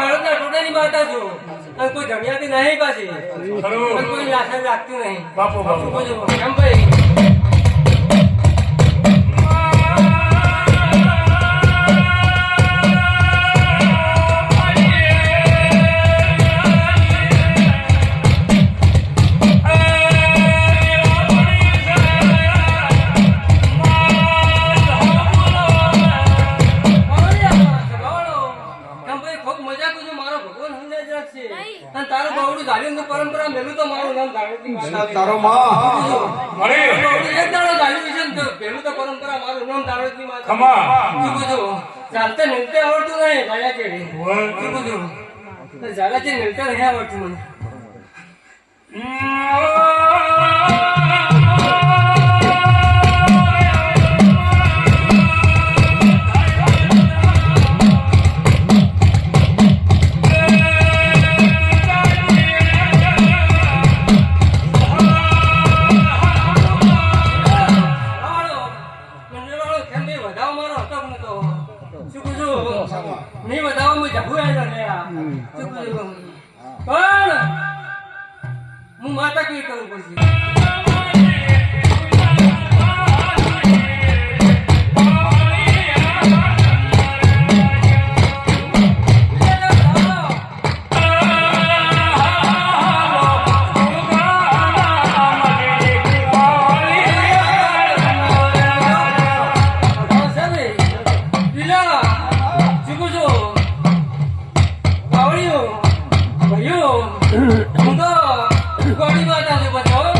સાળંગના ટોટાની માતા છું. અને કોઈ ગમ્યાતી નહીં પાછી. કોઈ લાખન રાખતી નહીં. બાપુ બાપુ. કેમ ભાઈ? જ રાખશે. અને તારું બાવડું ધાર્યું ને પરંપરા મેલું તો મારું નામ. તારો માં મળી એક દાડો છે ને તો પેલું તો પરંપરા મારું નામ ધાર્યું નથી મારું. ખમા. શું કહું ચાલતે આવડતું નહીં ભાયા કે શું કહું છું? તો જરાથી નહીં આવડતું મને. છું? નહીં વધાવો, હું જાગું આવ્યો ને આ. શું કહું છું? પણ હું માતા કઈ કરું પછી 저도 머리만 하는 거죠?